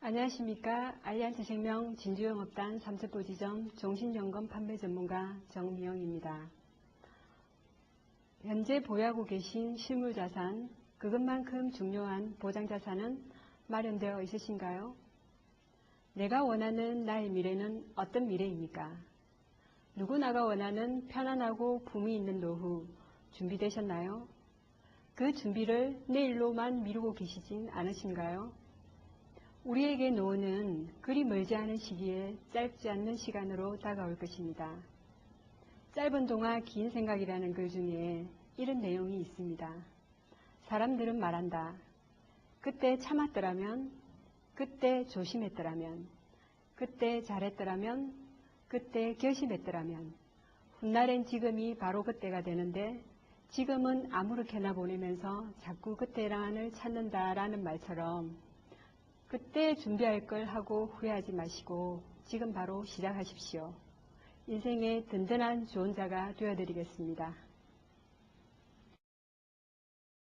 안녕하십니까. 알리안스 생명 진주영업단 삼척부지점 종신점검 판매 전문가 정미영입니다. 현재 보유하고 계신 실물자산, 그것만큼 중요한 보장자산은 마련되어 있으신가요? 내가 원하는 나의 미래는 어떤 미래입니까? 누구나가 원하는 편안하고 품위 있는 노후 준비되셨나요? 그 준비를 내일로만 미루고 계시진 않으신가요? 우리에게 노후는 그리 멀지 않은 시기에 짧지 않는 시간으로 다가올 것입니다. 짧은 동화 긴 생각이라는 글 중에 이런 내용이 있습니다. 사람들은 말한다. 그때 참았더라면, 그때 조심했더라면, 그때 잘했더라면, 그때 결심했더라면, 훗날엔 지금이 바로 그때가 되는데 지금은 아무렇게나 보내면서 자꾸 그때란을 찾는다라는 말처럼 그때 준비할 걸 하고 후회하지 마시고 지금 바로 시작하십시오. 인생의 든든한 좋은 자가 되어드리겠습니다.